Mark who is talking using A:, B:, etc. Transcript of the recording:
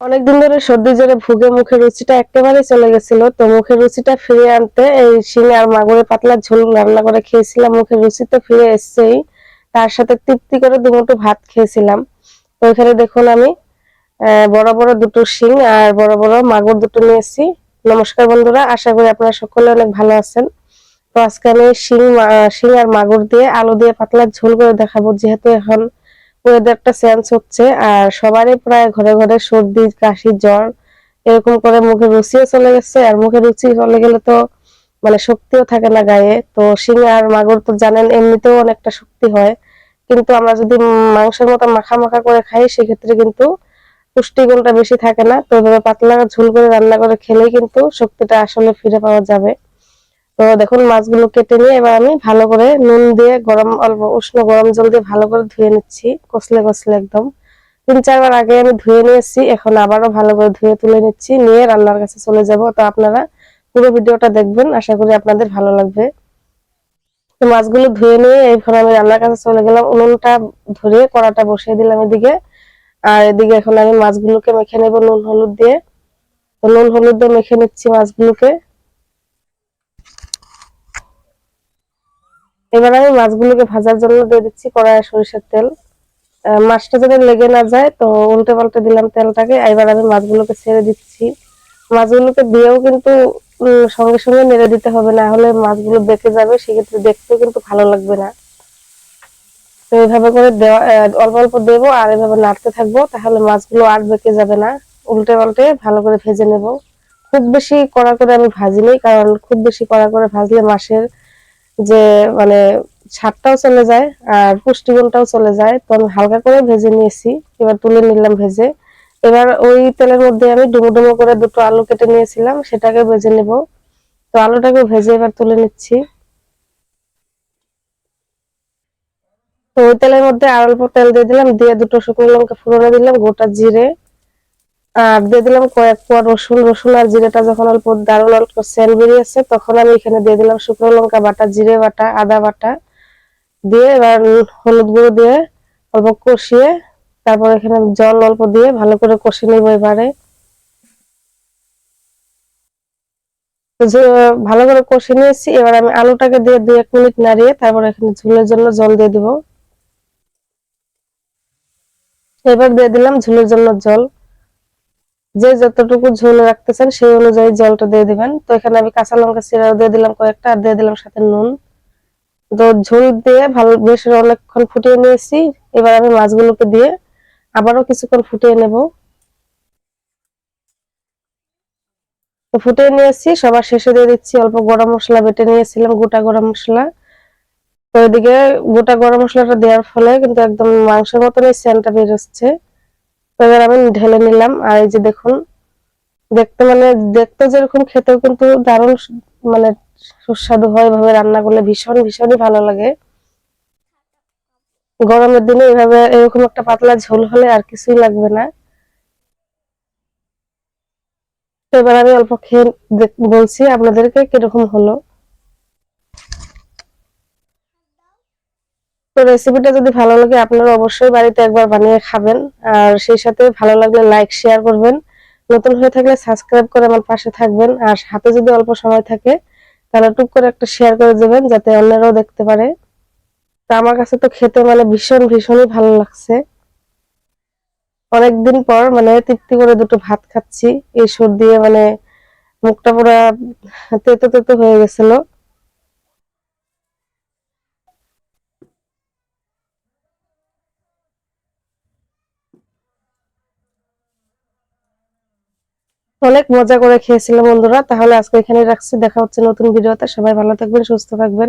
A: অনেকদিন ধরে সর্দি জ্বরে ভুগে মুখের রুচিটা একেবারে চলে গেছিল। তো মুখের রুচিটা ফিরে আনতে এই শিঙে আর মাগুরের পাতলা ঝোল রান্না করে খেয়েছিলাম। মুখের রুচি তো ফিরে এসছেই। তার সাথে তৃপ্তি করে দুমুটো ভাত খেয়েছিলাম। তো এখানে দেখুন আমি বড় বড় দুটো শিং আর বড় বড় মাগুর দুটো নিয়েছি। নমস্কার বন্ধুরা, আশা করি আপনারা সকলে অনেক ভালো আছেন। তো আজকে আমি শিং শিং আর মাগুর দিয়ে আলু দিয়ে পাতলা ঝোল করে দেখাবো, যেহেতু এখন ওয়েদারটা চেঞ্জ হচ্ছে, আর সবারই প্রায় ঘরে ঘরে সর্দি, কাশি, জ্বর এরকম করে মুখে রুচিও চলে গেছে, আর মুখে রুচি চলে গেলে তো মানে শক্তিও থাকে না গায়ে। তো শিং আর মাগুর তো জানেন, এমনিতেও অনেকটা শক্তি হয়। কিন্তু আমরা যদি মাংসের মতো মাখা মাখা করে খাই, সেক্ষেত্রে কিন্তু পুষ্টিগুণটা বেশি থাকে না। তো এভাবে পাতলা ঝোল করে রান্না করে খেলেই কিন্তু শক্তিটা আসলে ফিরে পাওয়া যাবে। তো দেখুন, মাছগুলো কেটে নিয়ে এবার আমি ভালো করে নুন দিয়ে গরম, অল্প উষ্ণ গরম জল দিয়ে ভালো করে ধুয়ে নিচ্ছি, কষলে কষলে একদম। তিন চারবার আগে আমি ধুয়ে নিয়েছি, এখন আবারও ভালো করে ধুয়ে তুলে নিচ্ছি, নিয়ে রান্নার কাছে চলে যাব। তো আপনারা পুরো ভিডিওটা দেখবেন, আশা করি আপনাদের ভালো লাগবে। তো মাছগুলো ধুয়ে নিয়ে এখন আমি রান্নার কাছে চলে গেলাম, উনুনটা ধরে কড়াটা বসিয়ে দিলাম এদিকে। আর এদিকে এখন আমি মাছগুলোকে মেখে নেব নুন, হলুদ দিয়ে। তো নুন, হলুদ দিয়ে মেখে নিচ্ছি মাছগুলোকে। এবার আমি মাছগুলোকে ভাজার জন্য দিয়ে দিচ্ছি কড়াইয়ে সরিষার তেল। মাছটা যাতে লেগে না যায়, তো উল্টে পাল্টে দিলাম তেলটাকে। এবার আমি মাছগুলোকে ছেড়ে দিচ্ছি। মাছগুলোকে দিয়েও কিন্তু সঙ্গে সঙ্গে নেড়ে দিতে হবে, না হলে মাছগুলো বেঁকে যাবে। সেক্ষেত্রে দেখতেও কিন্তু ভালো লাগবে না। তো এইভাবে করে দেওয়া অল্প অল্প দেবো আর এভাবে নাড়তে থাকব, তাহলে মাছগুলো আর বেঁকে যাবে না। উল্টে পাল্টে ভালো করে ভেজে নেব। খুব বেশি কড়া করে আমি ভাজিনি, কারণ খুব বেশি কড়া করে ভাজলে মাছের যে মানে স্বাদটাও চলে যায় আর পুষ্টিগুণটাও চলে যায়, তো আমি হালকা করে ভেজে নিয়েছি। এবার তুলে নিলাম ভেজে। এবার ওই তেলের মধ্যে আমি ডুমো ডুমো করে দুটো আলু কেটে নিয়েছিলাম, সেটাকে ভেজে নেব। তো আলুটাকে ভেজে এবার তুলে নিচ্ছি। তো ওই তেলের মধ্যে আর অল্প তেল দিয়ে দিলাম, দিয়ে দুটো শুকনো লঙ্কা ফোড়নে দিলাম, গোটা জিরে। আর দিয়ে দিলাম কয়েক কোয়া রসুন রসুন আর জিরেটা যখন অল্প দারুণ অল্প সেল বেরিয়েছে তখন আমি এখানে দিয়ে দিলাম শুকনো লঙ্কা বাটা, জিরে বাটা, আদা বাটা দিয়ে এবার হলুদ গুঁড়ো দিয়ে অল্প কষিয়ে তারপর এখানে জল অল্প দিয়ে ভালো করে কষে নেব এবারে। ভালো করে কষে নিয়েছি, এবার আমি আলুটাকে দিয়ে দুই এক মিনিট নাড়িয়ে তারপর এখানে ঝোলের জন্য জল দিয়ে দিব। এবার দিয়ে দিলাম ঝুলের জন্য জল। যে যতটুকু ঝোল রাখতেছেন সেই অনুযায়ী জলটা দিয়ে দিবেন। তো এখানে আমি কাঁচা লঙ্কা চিরাও দিয়ে দিলাম কয়েকটা, আর দিয়ে দিলাম সাথে নুন। তো ঝোল দিয়ে ভালো, বেশ অনেকক্ষণ ফুটিয়ে নিয়েছি। এবার আমি মাছগুলোকে দিয়ে আবারও কিছুক্ষণ ফুটিয়ে নেব। তো ফুটিয়ে নিয়েছি, সবার শেষে দিয়ে দিচ্ছি অল্প গরম মশলা বেটে নিয়েছিলাম, গোটা গরম মশলা। তো এদিকে গোটা গরম মশলাটা দেওয়ার ফলে কিন্তু একদম মাংসের মতনই সেন্টটা বের হচ্ছে। এবার আমি ঢেলে নিলাম। আর এই যে দেখুন, দেখতে মানে দেখতে যেরকম খেতেও কিন্তু দারুণ মানে সুস্বাদু হয়। এভাবে রান্না করলে ভীষণ, ভীষণই ভালো লাগে। গরমের দিনে এভাবে এরকম একটা পাতলা ঝোল হলে আর কিছুই লাগবে না। এবার আমি অল্প খেয়ে বলছি আপনাদেরকে কীরকম হলো। তো রেসিপিটা যদি ভালো লাগে, আপনারা অবশ্যই বাড়িতে একবার বানিয়ে খাবেন। আর সেই সাথে ভালো লাগলে লাইক শেয়ার করবেন। নতুন হয়ে থাকলে সাবস্ক্রাইব করে আমার পাশে থাকবেন। আর হাতে যদি অল্প সময় থাকে, তাহলে টুক করে একটা শেয়ার করে দেবেন, যাতে অন্যরাও দেখতে পারে। তো আমার কাছে তো খেতে মানে ভীষণ, ভীষণই ভালো লাগছে। অনেকদিন পর মানে তৃপ্তি করে দুটো ভাত খাচ্ছি। এই সুর দিয়ে মানে মুখটা পুরো তেতো তেতো হয়ে গেছিল। অনেক মজা করে খেয়েছিলাম বন্ধুরা, তাহলে আজকে এখানে রাখছি, দেখা হচ্ছে নতুন ভিডিওতে, সবাই ভালো থাকবেন, সুস্থ থাকবেন।